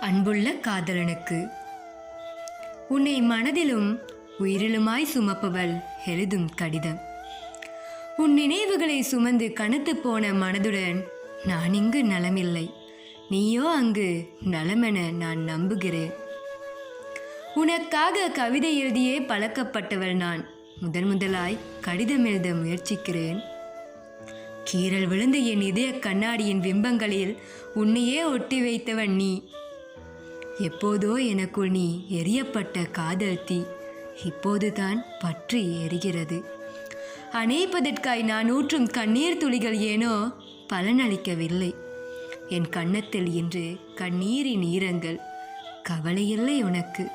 அன்புள்ள காதலனுக்கு. உன்னை மனதிலும் உயிரிலுமாய் சுமப்பவள் எழுதும் கடிதம். உன் நினைவுகளை சுமந்து கனத்து போன மனதுடன் நான் இங்கு நலமில்லை. நீயோ அங்கு நலமென நான் நம்புகிறேன். உனக்காக கவிதை எழுதியே பழக்கப்பட்டவள் நான். முதன் முதலாய் கடிதம் எழுத முயற்சிக்கிறேன். கீறல் விழுந்த என் இதய கண்ணாடியின் பிம்பங்களில் உன்னையே ஒட்டி வைத்தவன் நீ. எப்போதோ எனக்குள் நீ எரியப்பட்ட காதல் தீ. இப்போதுதான் பற்றி எரிகிறது. அணைப்பதற்காய் நான் ஊற்றும் கண்ணீர் துளிகள் ஏனோ பலனளிக்கவில்லை. என் கன்னத்தில் இன்று கண்ணீரின் ஈரங்கள். கவலையில்லை உனக்கு.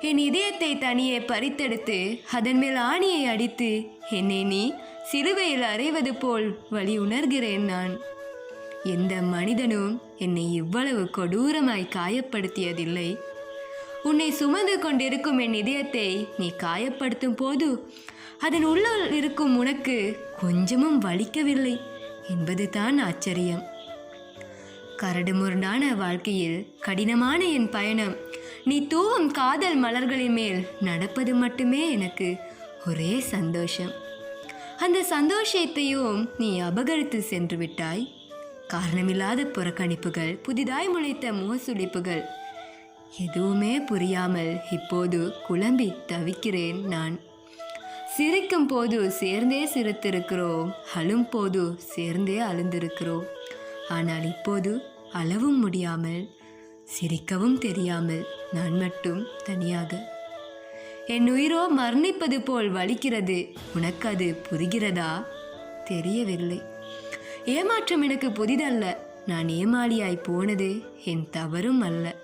என் இதயத்தை தனியே பறித்தெடுத்து அதன் மேல் ஆணியை அடித்து என்னை நீ சிலுவையில் அறைவது போல் வழி உணர்கிறேன் நான். எந்த மனிதனும் என்னை இவ்வளவு கொடூரமாய் காயப்படுத்தியதில்லை. உன்னை சுமந்து கொண்டிருக்கும் என் இதயத்தை நீ காயப்படுத்தும் போது அதன் உள்ளுள் இருக்கும் உனக்கு கொஞ்சமும் வலிக்கவில்லை என்பது தான் ஆச்சரியம். கரடுமுரடான வாழ்க்கையில் கடினமான என் பயணம் நீ தூவும் காதல் மலர்களின் மேல் நடப்பது மட்டுமே எனக்கு ஒரே சந்தோஷம். அந்த சந்தோஷத்தையும் நீ அபகரித்து சென்று விட்டாய். காரணமில்லாத புறக்கணிப்புகள் புதிதாய் முளைத்த முகசுளிப்புகள். எதுவுமே புரியாமல் இப்போது குழம்பி தவிக்கிறேன் நான். சிரிக்கும் போது சேர்ந்தே சிரித்திருக்கிறோம் அழும் போது சேர்ந்தே அழுந்திருக்கிறோம். ஆனால் இப்போது அளவும் முடியாமல் சிரிக்கவும் தெரியாமல் நான் மட்டும் தனியாக. என் உயிரோ மரணிப்பது போல் வலிக்கிறது உனக்கு அது புரிகிறதா? தெரியவில்லை. ஏமாற்றம் எனக்கு புதிதல்ல. நான் ஏமாளியாய் போனது என் தவறும் அல்ல.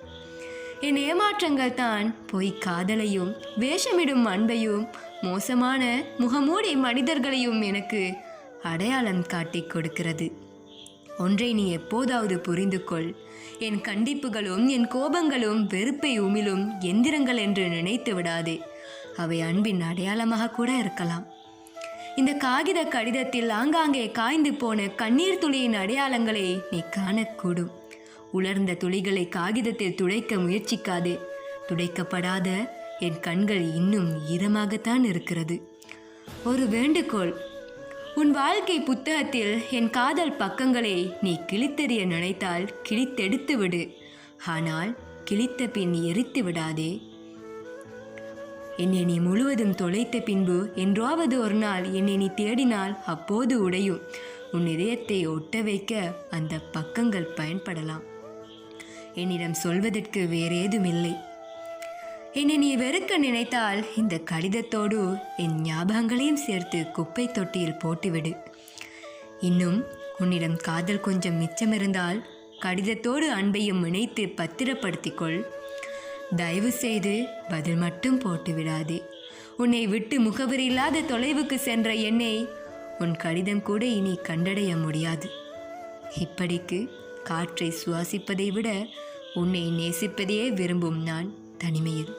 என் ஏமாற்றங்கள் தான் பொய் காதலையும் வேஷமிடும் அன்பையும் மோசமான முகமூடி மனிதர்களையும் எனக்கு அடையாளம் காட்டிக் கொடுக்கிறது. ஒன்றை நீ எப்போதாவது புரிந்து கொள். என் கண்டிப்புகளும் என் கோபங்களும் வெறுப்பை உமிழும் எந்திரங்கள் என்று நினைத்து விடாதே. அவை அன்பின் அடையாளமாக கூட இருக்கலாம். இந்த காகித கடிதத்தில் ஆங்காங்கே காய்ந்து போன கண்ணீர் துளியின் அடையாளங்களை நீ காணக்கூடும். உலர்ந்த துளிகளை காகிதத்தில் துடைக்க முயற்சிக்காதே. துடைக்கப்படாத என் கண்கள் இன்னும் ஈரமாகத்தான் இருக்கிறது. ஒரு வேண்டுகோள். உன் வாழ்க்கை புத்தகத்தில் என் காதல் பக்கங்களை நீ கிழித்தெறிய நினைத்தால் கிழித்தெடுத்து விடு ஆனால் கிழித்த பின் எரித்து விடாதே என்னை நீ முழுவதும் தொலைத்த பின்பு என்றாவது ஒரு நாள் என்னை நீ தேடினால் அப்போது உடையும். உன் இதயத்தை ஒட்ட வைக்க அந்த பக்கங்கள் பயன்படலாம். என்னிடம் சொல்வதற்கு வேறேதும் இல்லை என்னை நீ வெறுக்க நினைத்தால் இந்த கடிதத்தோடு என் ஞாபகங்களையும் சேர்த்து குப்பை தொட்டியில் போட்டுவிடு. இன்னும் உன்னிடம் காதல் கொஞ்சம் மிச்சமிருந்தால் கடிதத்தோடு அன்பையும் இணைத்து பத்திரப்படுத்திக்கொள் தயவு செய்து பதில் மட்டும் போட்டு விடாதே உன்னை விட்டு முகவரி இல்லாத தொலைவுக்கு சென்ற என்னை உன் கடிதம் கூட இனி கண்டடைய முடியாது. இப்படிக்கு காற்றை சுவாசிப்பதை விட உன்னை நேசிப்பதையே விரும்பும் நான் தனிமையில்.